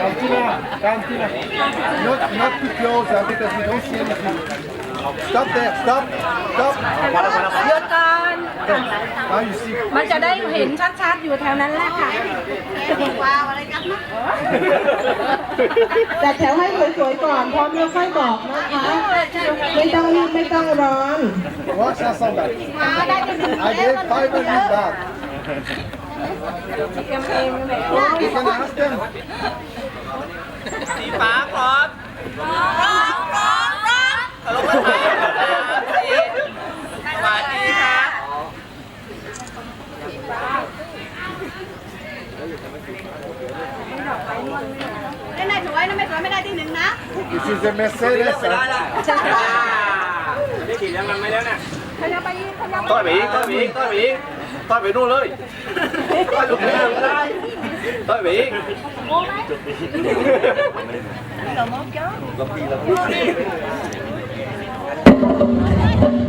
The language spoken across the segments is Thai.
Cantina, cantina. Not, not too close uh, because we don't see anything. Stop there, stop, stop. หยุดก่อน Now you see. มันจะได้เห็นชัดๆ อยู่แถวนั้นแหละค่ะ จัดแถวให้สวยๆก่อนพร้อมแล้วค่อยบอกนะคะ ไม่ต้องรีบไม่ต้องร้อน Watch that somebody. I gave five of you back. You can ask them. สีฟ้าพร้อมพร้อมพร้อมพร้อมพร้อมสวัสดีค่ะไม่ได้สวยนะไม่สวยไม่ได้ที่หนึ่งนะ This is a Mercedes. ไม่ได้ huh? ละนี่ขี่ยังมันไม่แล้วเนี่ยต้อยไปอีกต้อยไปอีกต้อยไปอีกต้อ ยไปนู่นเลยต้อยไปนู่นเลยต้อยไปอีก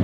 เ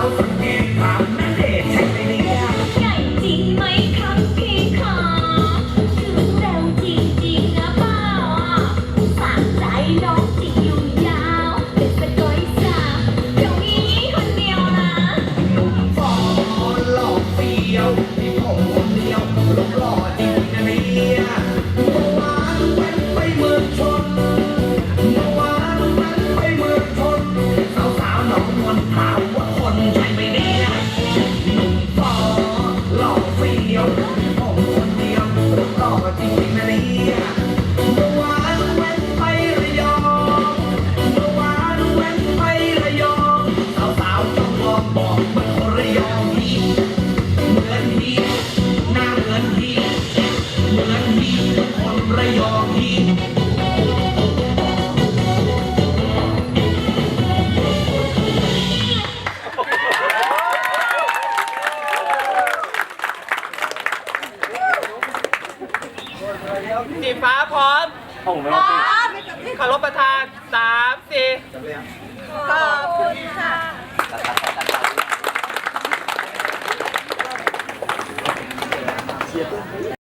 out from here. สีฟ้าพร้อมห้อพร้อมขอรบประทานสามสี่ขอบคุณค่ะ